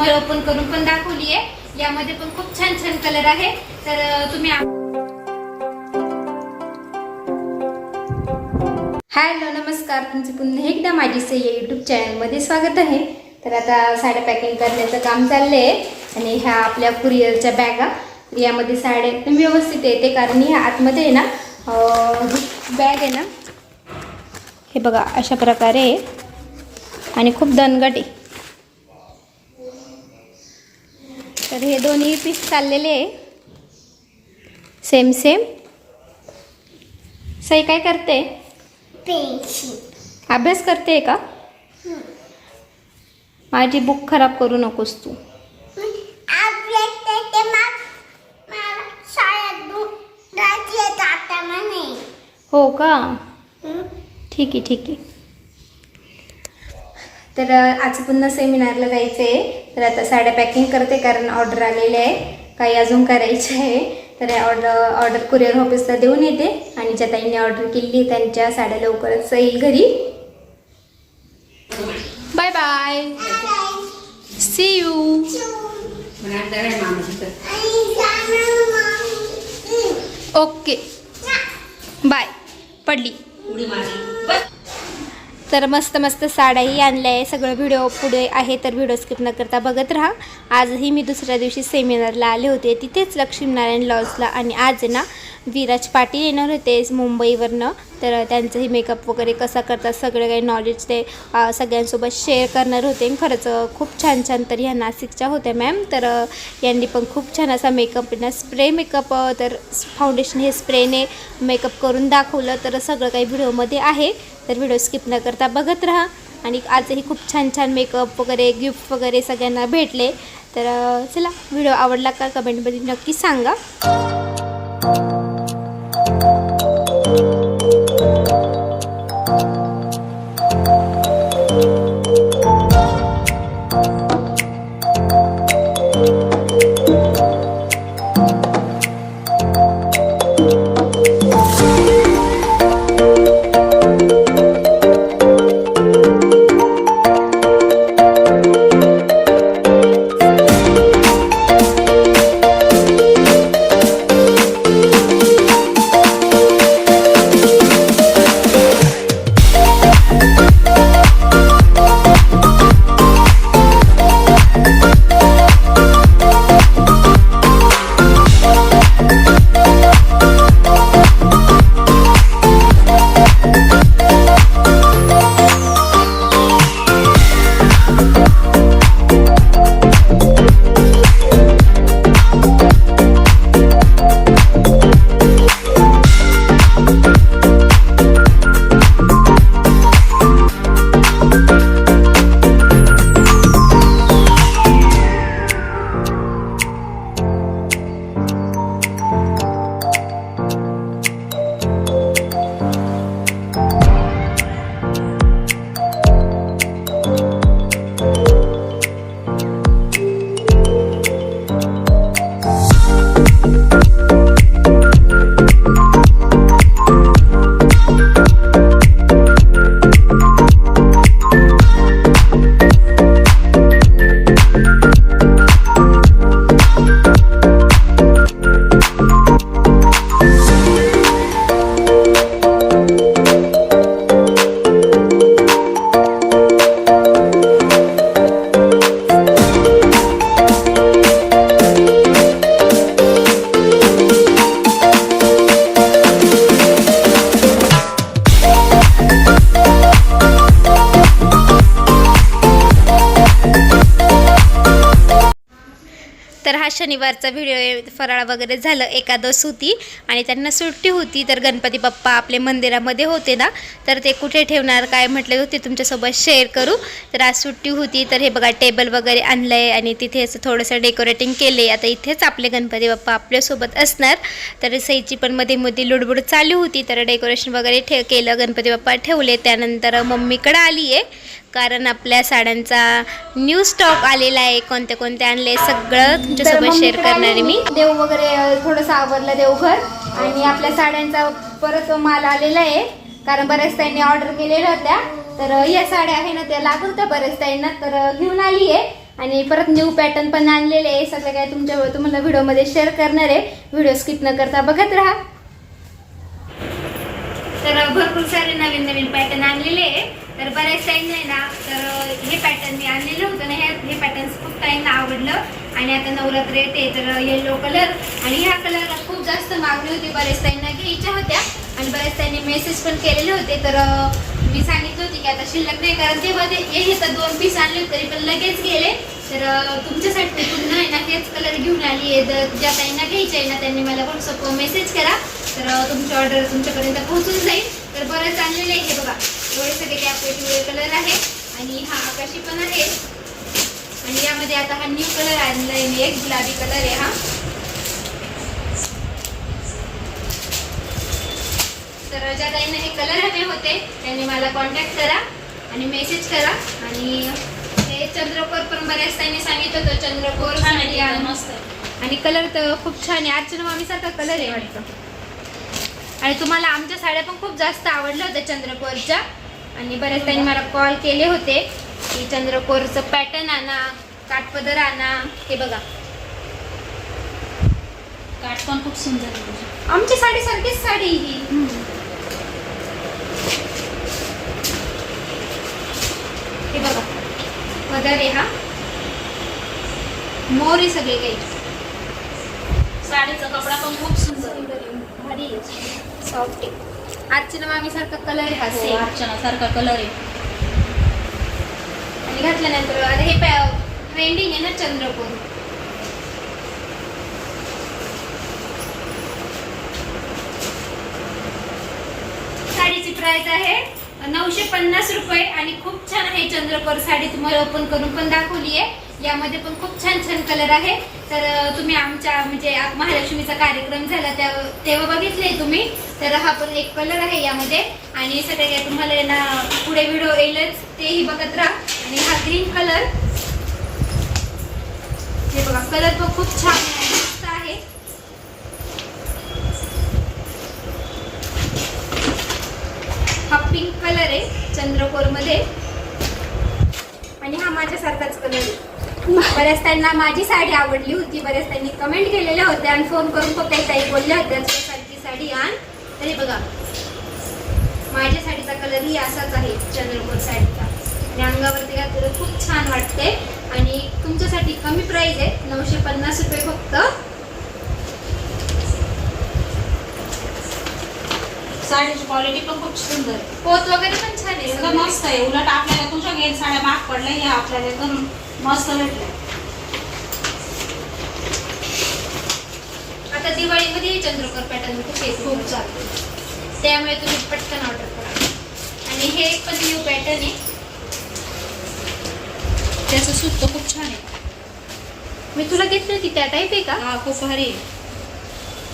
तुम्हाला ओपन करून पण दाखवली आहे यामध्ये पण खूप छान छान कलर आहे. तर तुम्ही हाय हॅलो नमस्कार. तुमचे पुन्हा एकदा माझी से या यूट्यूब चॅनलमध्ये स्वागत आहे. तर आता साड्या पॅकिंग करण्याचं काम चाललं आहे आणि ह्या आपल्या कुरिअरच्या बॅगा यामध्ये साड्या एकदम व्यवस्थित येते कारण ह्या आतमध्ये आहे ना बॅग आहे ना. हे बघा अशा प्रकारे आहे. आणि खूप दणगट आहे. तर हे दोन्ही पीस चाललेले आहे. सेम सेम सई काय करते? अभ्यास करते का? माझी बुक खराब करू नकोस तू. हो का? ठीक आहे ठीक आहे. तर आज पुन्हा सेमिनारला जायचं आहे तर आता साड्या पॅकिंग करते कारण ऑर्डर आलेले आहे. काही अजून करायचे आहे. तर ऑर्डर ऑर्डर कुरिअर ऑफिसला देऊन येते आणि ज्या ताईंनी ऑर्डर केली त्यांच्या साड्या लवकरच येईल घरी. Bye bye see you okay bye पडली. तर मस्त मस्त साड्याही आणल्या आहे. सगळं व्हिडिओ पुढे आहे तर व्हिडिओ स्किप न करता बघत राहा. आजही मी दुसऱ्या दिवशी सेमिनारला आले होते. तिथेच लक्ष्मीनारायण लॉजला आणि आज ना विराज पाटील येणार होते मुंबईवरनं. तर त्यांचंही मेकअप वगैरे कसा करतात सगळं काही नॉलेज ते सगळ्यांसोबत शेअर करणार होते. खरंच खूप छान छान तर ह्या नाशिकच्या होत्या मॅम तर यांनी पण खूप छान असा मेकअप ना स्प्रे मेकअप तर फाउंडेशन हे स्प्रेने मेकअप करून दाखवलं. तर सगळं काही व्हिडिओमध्ये आहे. तर व्हिडिओ स्किप न करता बघत राहा आणि आजही खूप छान छान मेकअप वगैरे गिफ्ट वगैरे सगळ्यांना भेटले तर चला व्हिडिओ आवडला का कमेंटमध्ये नक्की सांगा शनिवारचा व्हिडिओ फराळ वगैरे झालं एकादश होती आणि त्यांना सुट्टी होती तर गणपती बाप्पा आपले मंदिरामध्ये होते ना तर ते कुठे ठेवणार काय म्हटले होते तुमच्यासोबत शेअर करू. तर आज सुट्टी होती तर हे बघा टेबल वगैरे आणलं आहे आणि तिथे असं थोडंसं डेकोरेटिंग केले आता इथेच आपले गणपती बाप्पा आपल्यासोबत असणार. तर सईची पण मध्ये मध्ये लुडबुड चालू होती तर डेकोरेशन वगैरे ठे केलं गणपती बाप्पा ठेवले. त्यानंतर मम्मीकडं आली आहे कारण आपल्या साड्यांचा न्यू स्टॉक आलेला आहे. कोणते कोणते आणले सगळं तुमच्यासोबत शेअर करणार आहे मी. देव वगैरे थोडंसं आवरलं देवघर आणि आपल्या साड्यांचा परत माल आलेला आहे. कारण बऱ्याच ताईंनी ऑर्डर केलेल्या होत्या. तर या साड्या आहे ना त्या लागत होत्या बऱ्याच ताईंना. तर घेऊन आली आहे. आणि परत न्यू पॅटर्न पण आणलेले आहे. सगळं काय तुमच्या तुम्हाला व्हिडिओमध्ये शेअर करणार आहे. व्हिडिओ स्किप न करता बघत राहा. तर भरपूर सारे नवीन नवीन पॅटर्न आणलेले आहे. तर बऱ्याच टाइम नाही ना तर हे पॅटर्न मी आणलेलं होतं ना हे हे पॅटर्न खूप टाइमला आवडलं. आणि आता नवरात्र येते तर येलो कलर आणि ह्या कलरला खूप जास्त मागणी होती बऱ्याच ताईंना घ्यायच्या होत्या. आणि बऱ्याच ताईंनी मेसेज पण केलेले होते तर मी सांगितलं होती की आता शिल्लक नाही कारण तेव्हा ते हे तर दोन पीस आणले होते, तरी पण लगेच गेले. तर तुमच्यासाठी पुन्हा आहे ना हेच कलर घेऊन आली आहे. तर ज्या ताईंना घ्यायचे आहे ना त्यांनी मला व्हॉट्सअपवर मेसेज करा. तर तुमची ऑर्डर तुमच्यापर्यंत पोहोचून जाईल. तर बरं आणलेलं आहे हे बघा. सगळे कॅपे पिवळे कलर आहे आणि हा आकाशी पण आहे. आणि यामध्ये आता हा न्यू कलर आणलाय मी एक गुलाबी कलर आहे हा. तर ज्या ताईंना हे कलर हवे होते त्यांनी मला कॉन्टॅक्ट करा आणि मेसेज करा. आणि हे चंद्रकोर पण बऱ्याच ताईंनी सांगितलं होतं चंद्रकोर आण. कलर तर खूप छान आहे. अर्चना मामीसारखा कलर आहे. वाटतं. आणि तुम्हाला आमच्या साड्या पण खूप जास्त आवडल्या होत्या चंद्रकोरच्या. आणि बऱ्याच त्यांनी मला कॉल केले होते की चंद्रकोरचं पॅटर्न आणा काठपदर आणा. हे बघा. काठ पण खूप सुंदर आहे तुझी. आमच्या साडीसारखीच साडी ही. हे बघा. पदर आहे हा. मोर आहे सगळे काही. साडीचा कपडा पण खूप सुंदर आहे. भारी सॉफ्ट आहे. अर्चना मामीसारखा कलर आहे हा हो, सेम अर्चना सारखा कलर आहे. आणि घातल्यानंतर आता हे ट्रेंडिंग आहे ना चंद्रपूर साडीची प्राइस आहे नऊशे पन्नास रुपये आणि खूप छान आहे चंद्रकोर साडी तुम्हाला ओपन करून पण दाखवली आहे यामध्ये पण खूप छान छान कलर आहे. तर तुम्ही आमच्या म्हणजे महालक्ष्मीचा कार्यक्रम झाला त्या तेव्हा बघितले तुम्ही. तर हा पण एक कलर आहे यामध्ये. आणि सगळे काय तुम्हाला आहे ना पुढे व्हिडिओ येईलच. तेही बघत राहा. आणि हा ग्रीन कलर हे बघा कलर पण खूप छान मस्त आहे. हा पिंक कलर आहे चंद्रकोरमध्ये आणि हा माझ्यासारखाच कलर आहे. बऱ्याच त्यांना माझी साडी आवडली होती. बऱ्याच त्यांनी कमेंट केलेल्या होत्या आणि फोन करून फक्त एक ताई बोलल्या होत्या सारखी साडी आण. तरी बघा माझ्या साडीचा कलर ही असाच आहे चंद्रकोर साडीचा. आणि अंगावरती घातलेलं खूप छान वाटते. आणि तुमच्यासाठी कमी प्राइस आहे नऊशे पन्नास रुपये फक्त. साडीची क्वालिटी पण खूप सुंदर आहे. पोत वगैरे पण छान आहे मस्त आहे. उलट आपल्याला तुझ्या घेत साड्या महाग पडल्या आपल्याला एकदम मस्त भेटल्या आता दिवाळीमध्ये हे चंद्रकोर पॅटर्न खूप आहे खूप चालते. त्यामुळे तुम्ही पटकन ऑर्डर करा. आणि हे एक पण न्यू पॅटर्न आहे. त्याचं सूत खूप छान आहे. मी तुला घेतली होती त्या टाईप आहे का? हा खूप भारी आहे.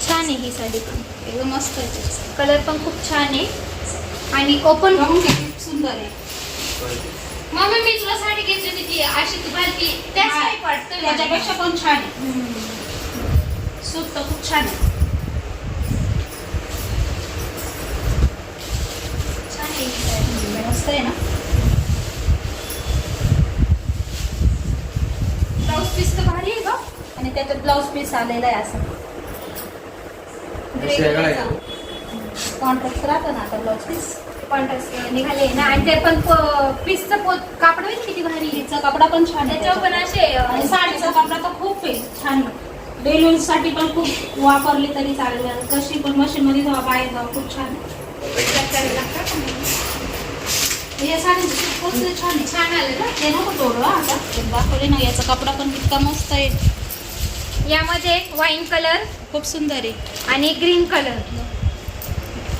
छान आहे ही साडी पण. एकदम मस्त आहे. कलर पण खूप छान आहे. आणि ओपन सुंदर आहे. मम्मी मी तुला साडी घेतली होती ती अशी तू घालती त्याच हा, टाईप वाटतं त्याच्यापेक्षा पण छान आहे. सूत तर खूप छान आहे. छान आहे. मस्त आहे ना? ब्लाऊज पीस तर भारी आहे का आणि त्याच्यात ब्लाऊज पीस आलेला आहे असं. कॉन्ट्राक्ट राहतं ना आता ब्लाऊज पीस. कॉन्ट्रास्ट निघाले ना. आणि ते पण पीसचं पोत कापड किती भारी कपडा पण छान त्याच्यावर पण असे आणि साडीचा कपडा तर खूप आहे छानसाठी पण खूप वापरली तरी चालेल कशी पण मशीन मध्ये बाहेर धुवा खूप छान? या साडीचं छान छान आलं ना? ते नको तोडू आता. ते दाखवले ना याचा कपडा पण इतका मस्त आहे. यामध्ये वाईन कलर खूप सुंदर आहे. आणि ग्रीन कलर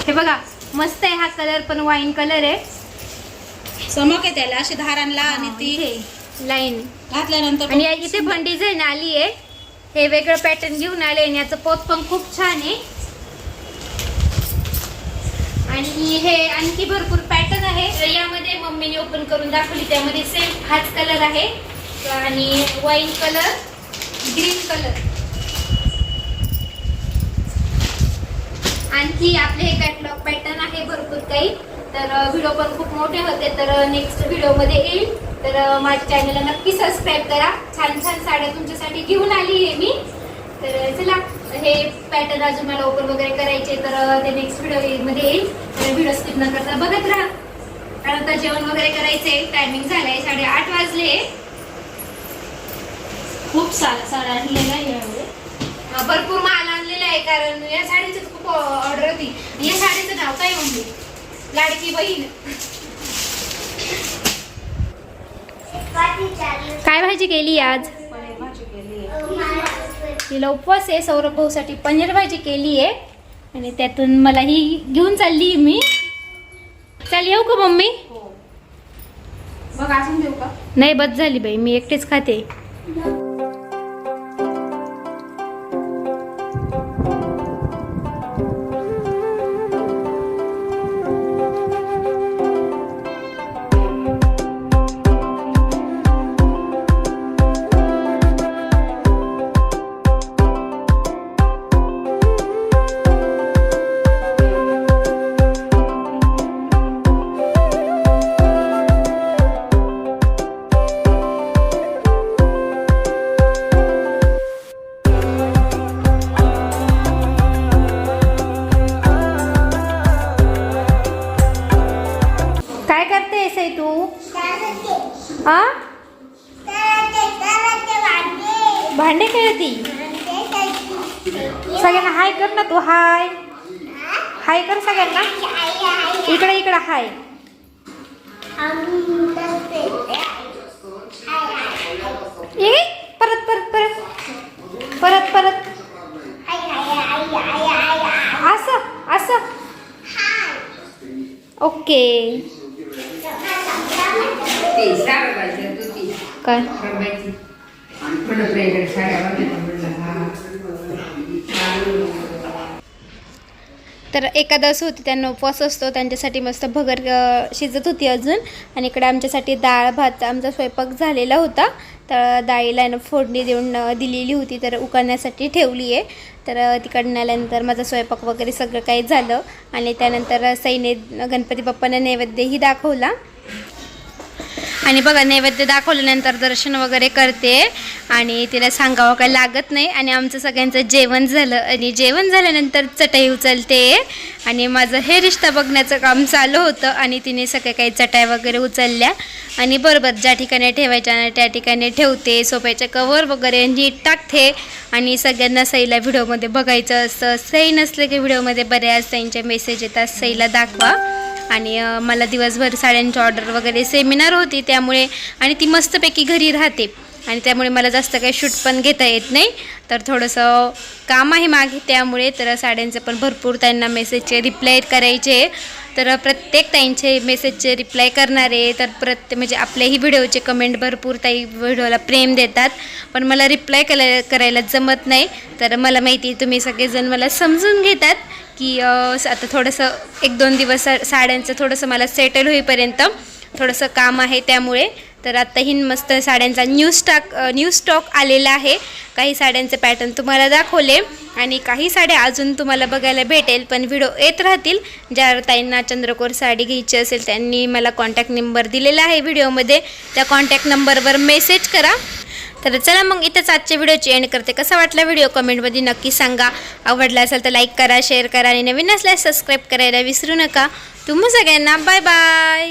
हे बघा मस्त आहे हा कलर पण वाईन कलर आहे. चमक आहे त्याला अशी धारांना आणि ती लाईन. घातल्यानंतर आणि या इथे पण डिझाईन आली आहे. हे वेगळं पॅटर्न घेऊन आले आणि याचं पोत पण खूप छान आहे. आणि हे आणखी भरपूर पॅटर्न आहे. यामध्ये मम्मीने ओपन करून दाखवली त्यामध्ये सेम हाच कलर आहे. आणि वाईन कलर ग्रीन कलर आणखी आपले हे कॅटलॉग पॅटर्न आहे भरपूर काही. तर व्हिडिओ पण खूप मोठे होते. तर नेक्स्ट व्हिडिओमध्ये येईल. तर माझ्या चॅनलला नक्की सबस्क्राईब करा. छान छान साड्या तुमच्यासाठी घेऊन आली आहे मी. तर चला हे पॅटर्न अजून मला ओपन वगैरे करायचे तर ते नेक्स्ट व्हिडिओमध्ये येईल. आणि व्हिडिओ स्किप न करता बघत राहा. कारण आता जेवण वगैरे करायचंय टायमिंग झालाय. साडेआठ वाजले. खूप साड्या आणलेल्या आहे यावेळी भरपूर माल आणलेला आहे कारण या साडीची खूप ऑर्डर होती. या साडीचं नाव काय म्हणजे लाडकी बहीण. काय भाजी केली आज? पनीर भाजी केली आहे तिला उपवास आहे सौरभ भाऊसाठी पनीर भाजी केली आहे. आणि त्यातून मला ही घेऊन चालली मी. चाल येऊ का मम्मी? हो. बघ अजून देऊ का? नाही बस झाली बाई मी एकटेच खाते. काय करते सई तू? हा भांडे. खेळती? सगळ्यांना हाय कर ना तू हाय. हाय कर सगळ्यांना. इकडे इकडे हाय. परत परत परत. परत परत. असं असं. ओके ती सारं पाहिजे तू ती काय रबायची म्हणत नाही इकडे साड्या बघायच्या म्हणलं हा तर एकादश होती त्यांना उपवास असतो. त्यांच्यासाठी मस्त भगर शिजत होती अजून. आणि इकडे आमच्यासाठी डाळ भात आमचा स्वयंपाक झालेला होता. तर डाळीला आहे ना फोडणी देऊन दिलेली होती. तर उकडण्यासाठी ठेवली आहे. तर तिकडनं आल्यानंतर माझा स्वयंपाक वगैरे सगळं काही झालं. आणि त्यानंतर सईने गणपती बाप्पांना नैवेद्यही दाखवला. आणि बघा नैवेद्य दाखवल्यानंतर दर्शन वगैरे करते आणि तिला सांगावं काही लागत नाही आणि आमचं सगळ्यांचं जेवण झालं आणि जेवण झाल्यानंतर चटई उचलते आणि माझं हे रिश्ता बघण्याचं काम चालू होतं आणि तिने सगळे काही चटाई वगैरे उचलल्या आणि बरोबर ज्या ठिकाणी ठेवायच्या ना त्या ठिकाणी ठेवते सोप्याच्या कवर वगैरे नीट टाकते आणि सगळ्यांना सईला व्हिडिओमध्ये बघायचं असतं. सई नसले की व्हिडिओमध्ये बऱ्याच त्यांचे मेसेज येतात. सईला दाखवा. आणि मला दिवसभर साड्यांची ऑर्डर वगैरे सेमिनार होती त्यामुळे आणि ती मस्तपैकी घरी राहते. आणि त्यामुळे मला जास्त काही शूट पण घेता येत नाही. तर थोडंसं काम आहे मागे त्यामुळे तर साड्यांचं पण भरपूर त्यांना मेसेजचे रिप्लाय करायचे तर प्रत्येक ताईंचे मेसेजचे रिप्लाय करणारे तर प्रत्येक म्हणजे आपल्याही व्हिडिओचे कमेंट भरपूर ताई व्हिडिओला प्रेम देतात. पण मला रिप्लाय करायला करायला जमत नाही. तर मला माहिती आहे तुम्ही सगळेजण मला समजून घेतात. की आता थोडंसं एक दोन दिवस साड्यांचं थोडंसं मला सेटल होईपर्यंत थोडंसं काम आहे त्यामुळे. तर आत्ताही मस्त साड्यांचा न्यू स्टॉक न्यू स्टॉक आलेला आहे. काही साड्यांचे पॅटर्न तुम्हाला दाखवले आणि काही साड्या अजून तुम्हाला बघायला भेटेल पण व्हिडिओ येत राहतील. ज्या ताईंना चंद्रकोर साडी घ्यायची असेल त्यांनी मला कॉन्टॅक्ट नंबर दिलेला आहे व्हिडिओमध्ये त्या कॉन्टॅक्ट नंबरवर मेसेज करा. तर चला मग इथंच आजच्या व्हिडिओची एंड करते. कसा वाटला व्हिडिओ? कमेंटमध्ये नक्की सांगा. आवडला असेल तर लाईक करा शेअर करा आणि नवीन असल्यास सबस्क्राईब करायला विसरू नका. तुम्ही सगळ्यांना बाय बाय